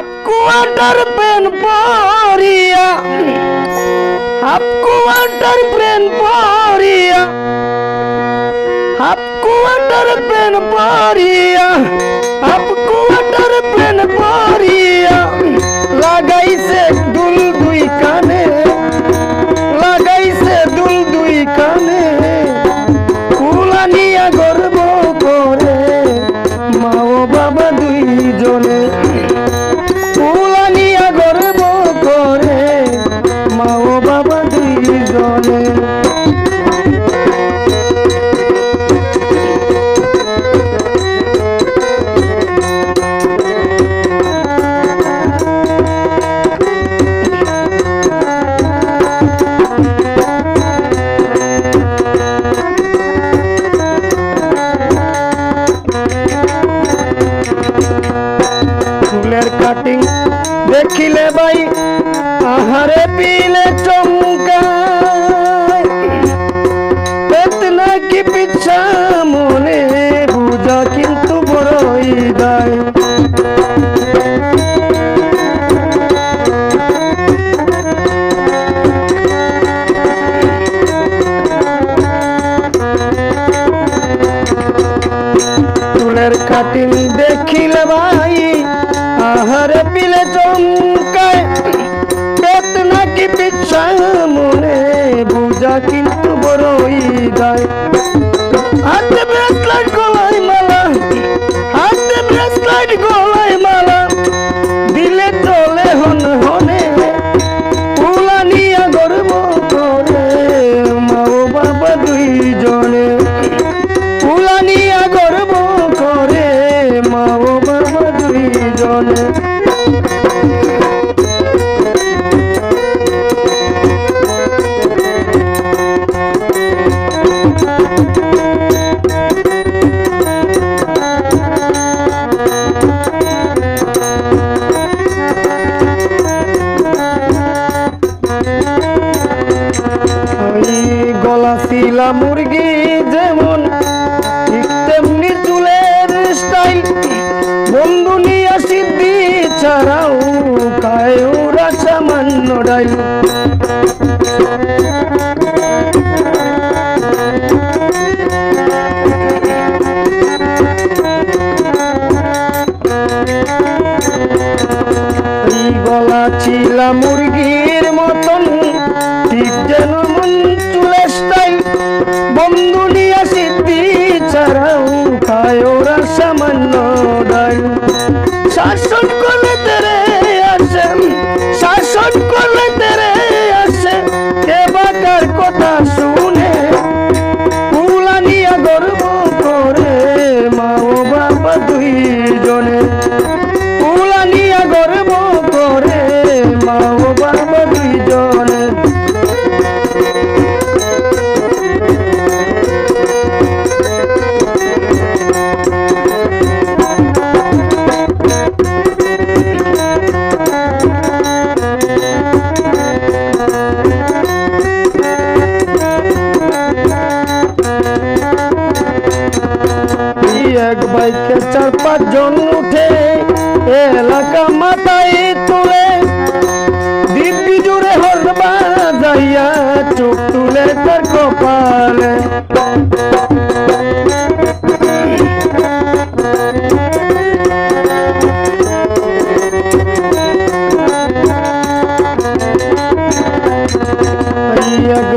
डर प्रेन पारिया आप डर पेन पारिया आप डर प्रेन पारिया आप क्वार्टर पेन पोरिया लगाई से পিলে চমকায়। পেত নাকি পিছা হাতে ব্রেসলাইট গলায় মালা, হাতে ব্রেসলাইট গলায় মালা, দিলে চলে হন হনে উলানিয়া গর্ব করে মা ও বাবা দুইজনে। উলানিয়া গর্ব করে মা ও বাবা দুইজনে। মুরগি যেমন, ঠিক তেমনি চুলের স্টাইল। বন্ধু নিয়া সিদ্ধি ছাড়াও খায় সামান্য ডাইল। গলা ছিলা মুরগির মতন, ঠিক যেন শাসন করলে তেরে চার পাঁচ জন উঠে এলাকা মাথায় তুলে, দিব্যি জুড়ে হরবা যাইয়া চোখ তুলে তার কপালে।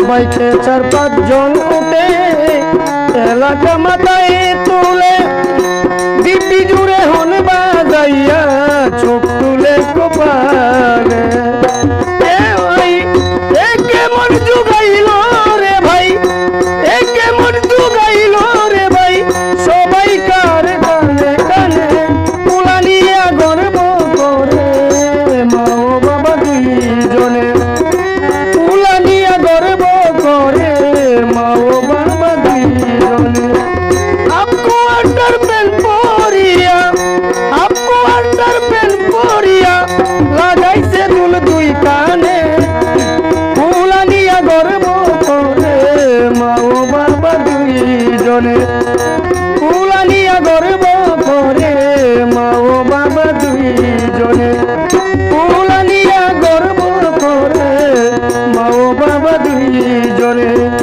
বাইকে চার পাঁচ জন উঠে এলাকা মাথায় তুলে বাজাইয়া চোখ তুলে কপালে জরে